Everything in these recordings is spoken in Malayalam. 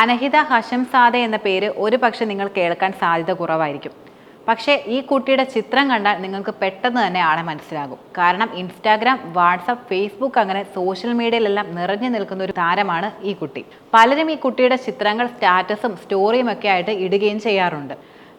അനഹിത ഹഷംസാദ എന്ന പേര് ഒരു പക്ഷെ നിങ്ങൾ കേൾക്കാൻ സാധ്യത കുറവായിരിക്കും. പക്ഷേ ഈ കുട്ടിയുടെ ചിത്രം കണ്ടാൽ നിങ്ങൾക്ക് പെട്ടെന്ന് തന്നെ ആളെ മനസ്സിലാകും. കാരണം ഇൻസ്റ്റാഗ്രാം വാട്സപ്പ് ഫേസ്ബുക്ക് അങ്ങനെ സോഷ്യൽ മീഡിയയിലെല്ലാം നിറഞ്ഞു നിൽക്കുന്ന ഒരു താരമാണ് ഈ കുട്ടി. പലരും ഈ കുട്ടിയുടെ ചിത്രങ്ങൾ സ്റ്റാറ്റസും സ്റ്റോറിയും ഒക്കെ ആയിട്ട് ഇടുകയും ചെയ്യാറുണ്ട്.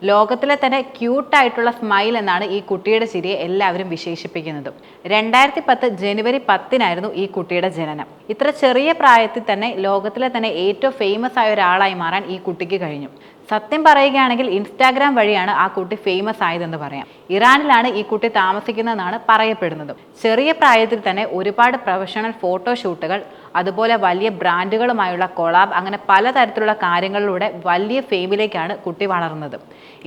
ലോകത്തിലെ തന്നെ ക്യൂട്ടായിട്ടുള്ള സ്മൈൽ എന്നാണ് ഈ കുട്ടിയുടെ ചിരിയെ എല്ലാവരും വിശേഷിപ്പിക്കുന്നത്. രണ്ടായിരത്തി പത്ത് ജനുവരി പത്തിനായിരുന്നു ഈ കുട്ടിയുടെ ജനനം. ഇത്ര ചെറിയ പ്രായത്തിൽ തന്നെ ലോകത്തിലെ തന്നെ ഏറ്റവും ഫേമസ് ആയ ഒരാളായി മാറാൻ ഈ കുട്ടിക്ക് കഴിഞ്ഞു. സത്യം പറയുകയാണെങ്കിൽ ഇൻസ്റ്റാഗ്രാം വഴിയാണ് ആ കുട്ടി ഫേമസ് ആയതെന്ന് പറയാം. ഇറാനിലാണ് ഈ കുട്ടി താമസിക്കുന്നതെന്നാണ് പറയപ്പെടുന്നത്. ചെറിയ പ്രായത്തിൽ തന്നെ ഒരുപാട് പ്രൊഫഷണൽ ഫോട്ടോഷൂട്ടുകൾ അതുപോലെ വലിയ ബ്രാൻഡുകളുമായുള്ള കൊളാബ് അങ്ങനെ പലതരത്തിലുള്ള കാര്യങ്ങളിലൂടെ വലിയ ഫെയിമിലേക്കാണ് കുട്ടി വളർന്നത്.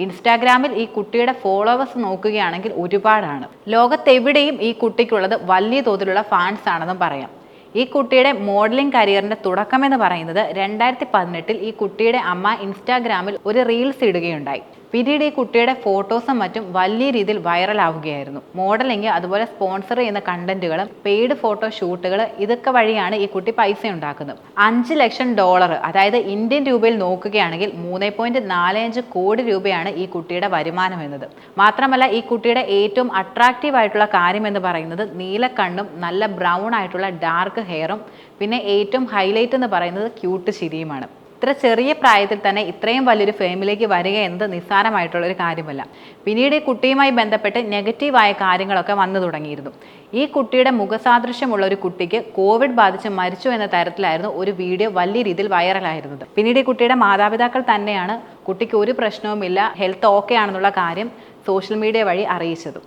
ഇൻസ്റ്റാഗ്രാമിൽ ഈ കുട്ടിയുടെ ഫോളോവേഴ്സ് നോക്കുകയാണെങ്കിൽ ഒരുപാടാണ്. ലോകത്തെവിടെയും ഈ കുട്ടിക്കുള്ളത് വലിയ തോതിലുള്ള ഫാൻസ് ആണെന്നും പറയാം. ഈ കുട്ടിയുടെ മോഡലിംഗ് കരിയറിന്റെ തുടക്കമെന്ന് പറയുന്നത് രണ്ടായിരത്തി പതിനെട്ടിൽ ഈ കുട്ടിയുടെ അമ്മ ഇൻസ്റ്റാഗ്രാമിൽ ഒരു റീൽസ് ഇടുകയുണ്ടായി. പിന്നീട് ഈ കുട്ടിയുടെ ഫോട്ടോസും മറ്റും വലിയ രീതിയിൽ വൈറലാവുകയായിരുന്നു. മോഡലിംഗ് അതുപോലെ സ്പോൺസർ ചെയ്യുന്ന കണ്ടന്റുകളും പെയ്ഡ് ഫോട്ടോ ഷൂട്ടുകൾ ഇതൊക്കെ വഴിയാണ് ഈ കുട്ടി പൈസ ഉണ്ടാക്കുന്നത് അഞ്ച് ലക്ഷം ഡോളർ അതായത് ഇന്ത്യൻ രൂപയിൽ നോക്കുകയാണെങ്കിൽ മൂന്ന് പോയിന്റ് നാല് അഞ്ച് കോടി രൂപയാണ് ഈ കുട്ടിയുടെ വരുമാനം എന്നത്. മാത്രമല്ല ഈ കുട്ടിയുടെ ഏറ്റവും അട്രാക്റ്റീവ് ആയിട്ടുള്ള കാര്യം എന്ന് പറയുന്നത് നീലക്കണ്ണും നല്ല ബ്രൗൺ ആയിട്ടുള്ള ഡാർക്ക് ഹെയറും പിന്നെ ഏറ്റവും ഹൈലൈറ്റ് എന്ന് പറയുന്നത് ക്യൂട്ട് ചിരിയുമാണ്. ഇത്ര ചെറിയ പ്രായത്തിൽ തന്നെ ഇത്രയും വലിയൊരു ഫേമിലേക്ക് വരിക എന്നത് നിസ്സാരമായിട്ടുള്ള ഒരു കാര്യമല്ല. പിന്നീട് ഈ കുട്ടിയുമായി ബന്ധപ്പെട്ട് നെഗറ്റീവായ കാര്യങ്ങളൊക്കെ വന്നു തുടങ്ങിയിരുന്നു. ഈ കുട്ടിയുടെ മുഖസാദൃശ്യമുള്ള ഒരു കുട്ടിക്ക് കോവിഡ് ബാധിച്ച് മരിച്ചു എന്ന തരത്തിലായിരുന്നു ഒരു വീഡിയോ വലിയ രീതിയിൽ വൈറലായിരുന്നത്. പിന്നീട് ഈ കുട്ടിയുടെ മാതാപിതാക്കൾ തന്നെയാണ് കുട്ടിക്ക് ഒരു പ്രശ്നവുമില്ല ഹെൽത്ത് ഓക്കെ ആണെന്നുള്ള കാര്യം സോഷ്യൽ മീഡിയ വഴി അറിയിച്ചതും.